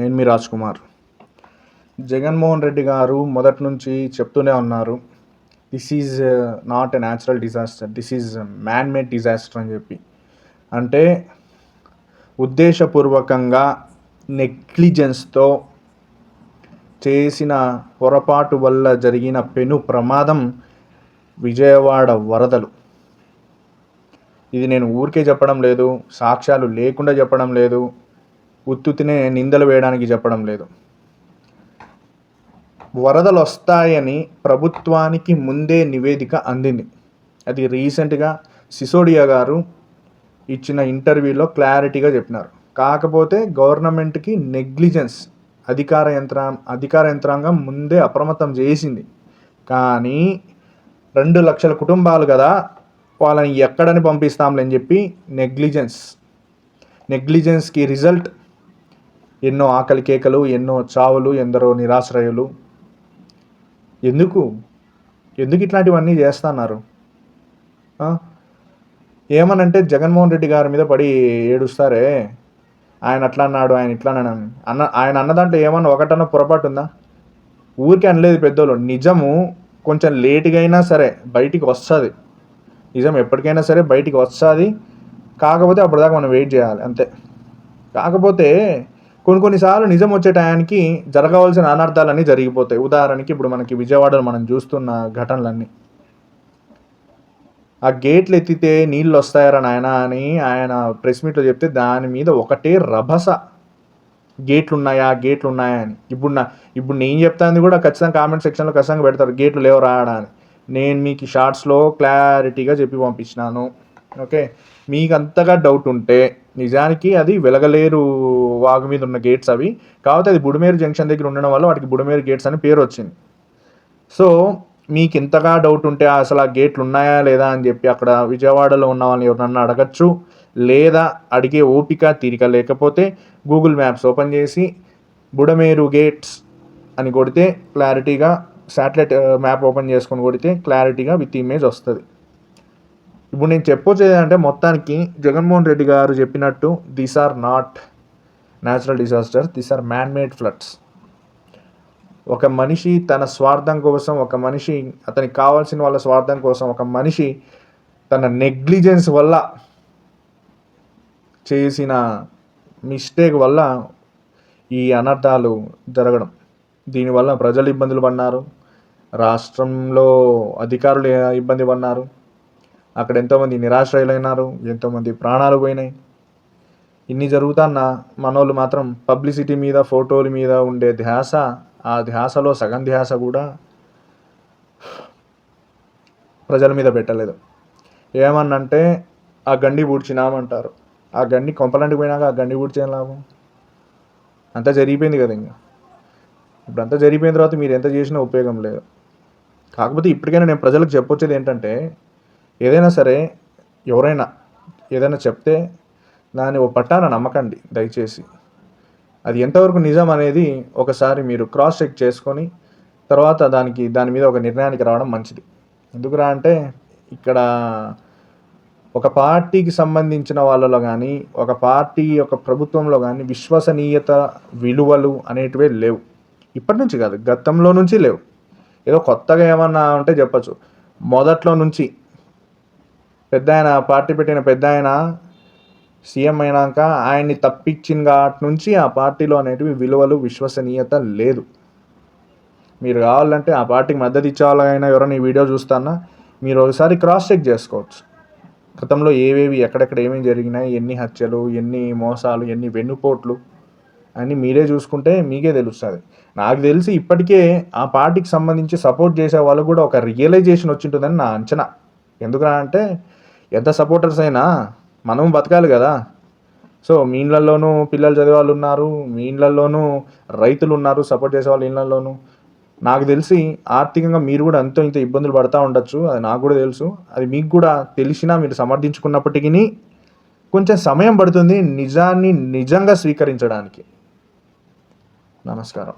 నేను మీ రాజ్ కుమార్ జగన్మోహన్ రెడ్డి గారు మొదటి నుంచి చెప్తూనే ఉన్నారు this is not a natural disaster this is man made disaster అని చెప్పి. అంటే ఉద్దేశపూర్వకంగా నెగ్లిజెన్స్తో చేసిన పొరపాటు వల్ల జరిగిన పెను ప్రమాదం విజయవాడ వరదలు. ఇది నేను ఊరికే చెప్పడం లేదు సాక్ష్యాలు లేకుండా చెప్పడం లేదు ఉత్తుతినే నిందలు వేయడానికి చెప్పడం లేదు. వరదలు వస్తాయని ప్రభుత్వానికి ముందే నివేదిక అందింది. అది రీసెంట్గా సిసోడియా గారు ఇచ్చిన ఇంటర్వ్యూలో క్లారిటీగా చెప్పినారు. కాకపోతే గవర్నమెంట్కి నెగ్లిజెన్స్ అధికార యంత్రా అధికార యంత్రాంగం ముందే అప్రమత్తం చేసింది. కానీ రెండు లక్షల కుటుంబాలు కదా వాళ్ళని ఎక్కడని పంపిస్తాంలే అని చెప్పి నెగ్లిజెన్స్ నెగ్లిజెన్స్కి రిజల్ట్ ఎన్నో ఆకలి కేకలు ఎన్నో చావులు ఎందరో నిరాశ్రయులు. ఎందుకు? ఎందుకు ఇట్లాంటివన్నీ చేస్తున్నారు? ఏమనంటే జగన్మోహన్ రెడ్డి గారి మీద పడి ఏడుస్తారే? ఆయన అట్లా అన్నాడు ఆయన ఇట్లా అన్నాడు అని. అన్న ఆయన అన్న దాంట్లో ఏమన్నా ఒకటన్నా పొరపాటు ఉందా ఊరికే అనలేదు పెద్దోళ్ళు. నిజము కొంచెం లేటుగా అయినా సరే బయటికి వస్తుంది. నిజం ఎప్పటికైనా సరే బయటికి వస్తుంది. కాకపోతే అప్పటిదాకా మనం వెయిట్ చేయాలి అంతే. కాకపోతే కొన్ని కొన్నిసార్లు నిజం వచ్చే టయానికి జరగవలసిన అనర్థాలన్నీ జరిగిపోతాయి. ఉదాహరణకి ఇప్పుడు మనకి విజయవాడలో మనం చూస్తున్న ఘటనలన్నీ. ఆ గేట్లు ఎత్తితే నీళ్ళు వస్తాయరా నాయన అని ఆయన ప్రెస్ మీట్లో చెప్తే దాని మీద ఒకటే రభస. గేట్లు ఉన్నాయా గేట్లు ఉన్నాయా అని. ఇప్పుడు నా ఇప్పుడు నేను చెప్తాను కూడా ఖచ్చితంగా కామెంట్ సెక్షన్లో ఖచ్చితంగా పెడతారు. గేట్లు లేవు రాడా అని. నేను మీకు షార్ట్స్లో క్లారిటీగా చెప్పి పంపించినాను. ఓకే? మీకు అంతగా డౌట్ ఉంటే నిజానికి అది వెలగలేరు వాగు మీద ఉన్న గేట్స్ అవి. కాకపోతే అది బుడిమేరు జంక్షన్ దగ్గర ఉండడం వల్ల వాటికి బుడిమేరు గేట్స్ అని పేరు వచ్చింది. సో మీకు ఇంతగా డౌట్ ఉంటే అసలు ఆ గేట్లు ఉన్నాయా లేదా అని చెప్పి అక్కడ విజయవాడలో ఉన్న వాళ్ళని ఎవరన్నా అడగచ్చు. లేదా అడిగే ఓపిక తీరిక లేకపోతే గూగుల్ మ్యాప్స్ ఓపెన్ చేసి బుడమేరు గేట్స్ అని కొడితే క్లారిటీగా శాటిలైట్ మ్యాప్ ఓపెన్ చేసుకొని కొడితే క్లారిటీగా విత్ ఇమేజ్ వస్తుంది. ఇప్పుడు నేను చెప్పొచ్చేది అంటే మొత్తానికి జగన్మోహన్ రెడ్డి గారు చెప్పినట్టు these are not natural disasters these are man made floods ఒక మనిషి తన స్వార్థం కోసం ఒక మనిషి అతనికి కావాల్సిన వాళ్ళ స్వార్థం కోసం ఒక మనిషి తన నెగ్లిజెన్స్ వల్ల చేసిన మిస్టేక్ వల్ల ఈ అనర్థాలు జరగడం. దీనివల్ల ప్రజలు ఇబ్బందులు పడినారు. రాష్ట్రంలో అధికారులు ఇబ్బంది పడినారు. అక్కడ ఎంతోమంది నిరాశ్రయులైనారు. ఎంతోమంది ప్రాణాలు పోయినాయి. ఇన్ని జరుగుతున్నా మనోళ్ళు మాత్రం పబ్లిసిటీ మీద ఫోటోల మీద ఉండే ధ్యాస ఆ ధ్యాసలో సగం ధ్యాస కూడా ప్రజల మీద పెట్టలేదు. ఏమన్నంటే ఆ గండి పూడ్చినామంటారు. ఆ గండి కొంపలంటికి పోయినాక ఆ గండి పూడ్చేం లాభం? అంతా జరిగిపోయింది కదా ఇంకా ఇప్పుడు అంతా జరిగిపోయిన తర్వాత మీరు ఎంత చేసినా ఉపయోగం లేదు. కాకపోతే ఇప్పటికైనా నేను ప్రజలకు చెప్పొచ్చేది ఏంటంటే ఏదైనా సరే ఎవరైనా ఏదైనా చెప్తే దాన్ని ఓ పట్టాన నమ్మకండి దయచేసి. అది ఎంతవరకు నిజం అనేది ఒకసారి మీరు క్రాస్ చెక్ చేసుకొని తర్వాత దానికి దాని మీద ఒక నిర్ణయానికి రావడం మంచిది. ఎందుకురా అంటే ఇక్కడ ఒక పార్టీకి సంబంధించిన వాళ్ళలో కానీ ఒక పార్టీ యొక్క ప్రభుత్వంలో కానీ విశ్వసనీయత విలువలు అనేటివే లేవు. ఇప్పటి నుంచి కాదు గతంలో నుంచి లేవు. ఏదో కొత్తగా ఏమన్నా ఉంటే చెప్పచ్చు. మొదట్లో నుంచి పెద్ద ఆయన పార్టీ పెట్టిన పెద్ద ఆయన సీఎం అయినాక ఆయన్ని తప్పించిన కాటి నుంచి ఆ పార్టీలో అనేటివి విలువలు విశ్వసనీయత లేదు. మీరు కావాలంటే ఆ పార్టీకి మద్దతు ఇచ్చేవాళ్ళైనా ఎవరైనా ఈ వీడియో చూస్తానా మీరు ఒకసారి క్రాస్ చెక్ చేసుకోవచ్చు. గతంలో ఏవేవి ఎక్కడెక్కడ ఏమేమి జరిగినాయి ఎన్ని హత్యలు ఎన్ని మోసాలు ఎన్ని వెన్నుపోట్లు అని మీరే చూసుకుంటే మీకే తెలుస్తుంది. నాకు తెలిసి ఇప్పటికే ఆ పార్టీకి సంబంధించి సపోర్ట్ చేసే వాళ్ళు కూడా ఒక రియలైజేషన్ వచ్చింటుందని నా అంచనా. ఎందుకనా అంటే ఎంత సపోర్టర్స్ అయినా మనం బతకాలి కదా. సో మీ ఇళ్ళల్లోనూ పిల్లలు చదివే వాళ్ళు ఉన్నారు మీ ఇళ్ళల్లోనూ రైతులు ఉన్నారు సపోర్ట్ చేసే వాళ్ళ ఇళ్ళల్లోనూ. నాకు తెలిసి ఆర్థికంగా మీరు కూడా ఎంతో ఇంత ఇబ్బందులు పడతా ఉండొచ్చు అది నాకు కూడా తెలుసు. అది మీకు కూడా తెలిసినా మీరు సమర్థించుకున్నప్పటికీ కొంచెం సమయం పడుతుంది నిజాన్ని నిజంగా స్వీకరించడానికి. నమస్కారం.